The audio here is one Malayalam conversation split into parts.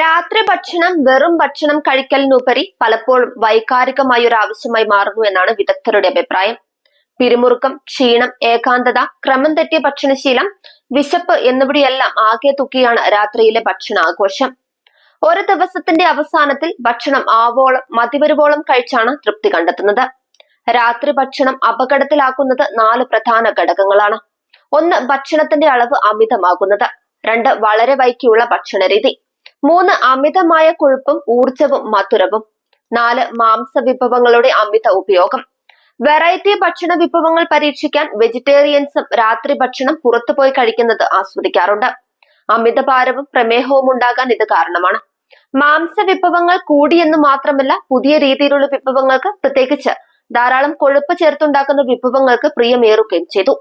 രാത്രി ഭക്ഷണം വെറും ഭക്ഷണം കഴിക്കലിനുപരി പലപ്പോഴും വൈകാരികമായ ഒരു ആവശ്യമായി മാറുന്നു എന്നാണ് വിദഗ്ധരുടെ അഭിപ്രായം. പിരിമുറുക്കം ക്ഷീണം ഏകാന്തത ക്രമം തെറ്റിയ ഭക്ഷണശീലം വിശപ്പ് എന്നിവിടെയെല്ലാം ആകെ തുക്കിയാണ് രാത്രിയിലെ ഭക്ഷണാഘോഷം. ഒരു ദിവസത്തിന്റെ അവസാനത്തിൽ ഭക്ഷണം ആവോളം മതിവരുവോളം കഴിച്ചാണ് തൃപ്തി കണ്ടെത്തുന്നത്. രാത്രി ഭക്ഷണം അപകടത്തിലാക്കുന്നത് നാല് പ്രധാന ഘടകങ്ങളാണ്. ഒന്ന് ഭക്ഷണത്തിന്റെ അളവ് അമിതമാകുന്നത്. രണ്ട് വളരെ വൈകിയുള്ള ഭക്ഷണ രീതി മൂന്ന് അമിതമായ കൊഴുപ്പും ഊർജവും മധുരവും. നാല് മാംസ വിഭവങ്ങളുടെ അമിത ഉപയോഗം. വെറൈറ്റി ഭക്ഷണ വിഭവങ്ങൾ പരീക്ഷിക്കാൻ വെജിറ്റേറിയൻസും രാത്രി ഭക്ഷണം പുറത്തുപോയി കഴിക്കുന്നത് ആസ്വദിക്കാറുണ്ട്. അമിതഭാരവും പ്രമേഹവും ഉണ്ടാകാൻ ഇത് കാരണമാണ്. മാംസ വിഭവങ്ങൾ കൂടിയെന്ന് മാത്രമല്ല പുതിയ രീതിയിലുള്ള വിഭവങ്ങൾക്ക് പ്രത്യേകിച്ച് ധാരാളം കൊഴുപ്പ് ചേർത്തുണ്ടാക്കുന്ന വിഭവങ്ങൾക്ക് പ്രിയമേറുകയും ചെയ്തു.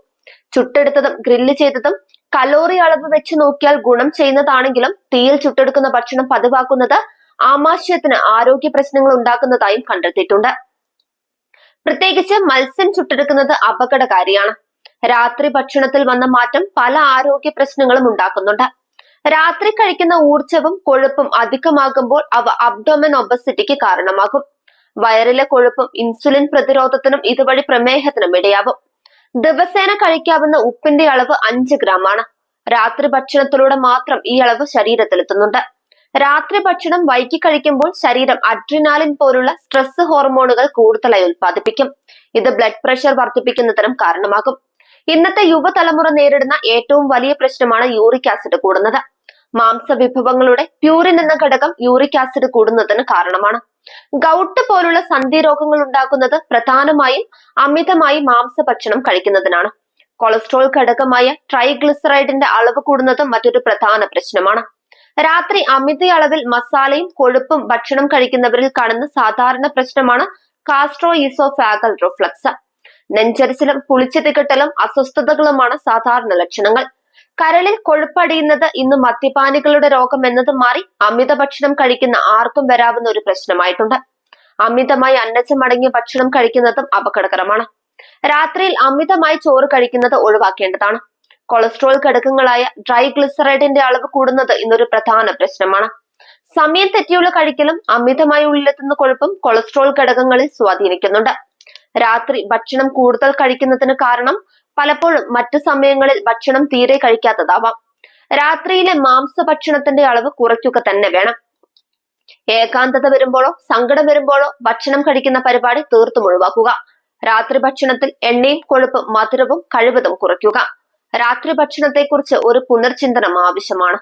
ചുട്ടെടുത്തതും ഗ്രില്ല് ചെയ്തതും കലോറി അളവ് വെച്ച് നോക്കിയാൽ ഗുണം ചെയ്യുന്നതാണെങ്കിലും തീയിൽ ചുട്ടെടുക്കുന്ന ഭക്ഷണം പതിവാക്കുന്നത് ആമാശയത്തിന് ആരോഗ്യ പ്രശ്നങ്ങൾ ഉണ്ടാക്കുന്നതായും കണ്ടെത്തിയിട്ടുണ്ട്. പ്രത്യേകിച്ച് മത്സ്യം ചുട്ടെടുക്കുന്നത് അപകടകാരിയാണ്. രാത്രി ഭക്ഷണത്തിൽ വന്ന മാറ്റം പല ആരോഗ്യ പ്രശ്നങ്ങളും ഉണ്ടാക്കുന്നുണ്ട്. രാത്രി കഴിക്കുന്ന ഊർജവും കൊഴുപ്പും അധികമാകുമ്പോൾ അവ അബ്ഡോമൻ ഒബസിറ്റിക്ക് കാരണമാകും. വയറിലെ കൊഴുപ്പും ഇൻസുലിൻ പ്രതിരോധത്തിനും ഇതുവഴി പ്രമേഹത്തിനും ഇടയാവും ദിവസേന കഴിക്കാവുന്ന ഉപ്പിന്റെ അളവ് അഞ്ച് ഗ്രാം ആണ് രാത്രി ഭക്ഷണത്തിലൂടെ മാത്രം ഈ അളവ് ശരീരത്തിലെത്തുന്നുണ്ട്. രാത്രി ഭക്ഷണം വൈകി കഴിക്കുമ്പോൾ ശരീരം അഡ്രിനാലിൻ പോലുള്ള സ്ട്രെസ് ഹോർമോണുകൾ കൂടുതലായി ഉൽപ്പാദിപ്പിക്കും. ഇത് ബ്ലഡ് പ്രഷർ വർദ്ധിപ്പിക്കുന്നതിനും കാരണമാകും. ഇന്നത്തെ യുവതലമുറ നേരിടുന്ന ഏറ്റവും വലിയ പ്രശ്നമാണ് യൂറിക് ആസിഡ് കൂടുന്നത്. മാംസ വിഭവങ്ങളുടെ പ്യൂരിൻ എന്ന ഘടകം യൂറിക് ആസിഡ് കൂടുന്നതിന് കാരണമാണ്. ഗൗട്ട് പോലുള്ള സന്ധി രോഗങ്ങൾ ഉണ്ടാക്കുന്നത് പ്രധാനമായും അമിതമായി മാംസഭക്ഷണം കഴിക്കുന്നതിനാണ്. കൊളസ്ട്രോൾ ഘടകമായ ട്രൈഗ്ലിസറൈഡിന്റെ അളവ് കൂടുന്നതും മറ്റൊരു പ്രധാന പ്രശ്നമാണ്. രാത്രി അമിത അളവിൽ മസാലയും കൊഴുപ്പും ഭക്ഷണം കഴിക്കുന്നവരിൽ കാണുന്ന സാധാരണ പ്രശ്നമാണ് കാസ്ട്രോ ഈസോഫാഗൽ റിഫ്ലക്സ്. നെഞ്ചരിച്ചിലും പുളിച്ചു തികട്ടലും അസ്വസ്ഥതകളുമാണ് സാധാരണ ലക്ഷണങ്ങൾ. കരളിൽ കൊഴുപ്പടിയുന്നത് ഇന്ന് മദ്യപാനികളുടെ രോഗം എന്നത് മാറി അമിത ഭക്ഷണം കഴിക്കുന്ന ആർക്കും വരാവുന്ന ഒരു പ്രശ്നമായിട്ടുണ്ട്. അമിതമായി അന്നജം അന്നജമടങ്ങിയ ഭക്ഷണം കഴിക്കുന്നതും അപകടകരമാണ്. രാത്രിയിൽ അമിതമായി ചോറ് കഴിക്കുന്നത് ഒഴിവാക്കേണ്ടതാണ്. കൊളസ്ട്രോൾ ഘടകങ്ങളായ ഡ്രൈ ഗ്ലിസറൈഡിന്റെ അളവ് കൂടുന്നത് ഇന്നൊരു പ്രധാന പ്രശ്നമാണ്. സമയം തെറ്റിയുള്ള കഴിക്കലും അമിതമായി ഉള്ളിലെത്തുന്ന കൊഴുപ്പും കൊളസ്ട്രോൾ ഘടകങ്ങളിൽ സ്വാധീനിക്കുന്നുണ്ട്. രാത്രി ഭക്ഷണം കൂടുതൽ കഴിക്കുന്നതിന് കാരണം പലപ്പോഴും മറ്റു സമയങ്ങളിൽ ഭക്ഷണം തീരെ കഴിക്കാത്തതാവാം. രാത്രിയിലെ മാംസ ഭക്ഷണത്തിന്റെ അളവ് കുറയ്ക്കുക തന്നെ വേണം. ഏകാന്തത വരുമ്പോഴോ സങ്കടം വരുമ്പോഴോ ഭക്ഷണം കഴിക്കുന്ന പരിപാടി തീർത്തും ഒഴിവാക്കുക. രാത്രി ഭക്ഷണത്തിൽ എണ്ണയും കൊഴുപ്പും മധുരവും കഴിവതും കുറയ്ക്കുക. രാത്രി ഭക്ഷണത്തെക്കുറിച്ച് ഒരു പുനർചിന്തനം ആവശ്യമാണ്.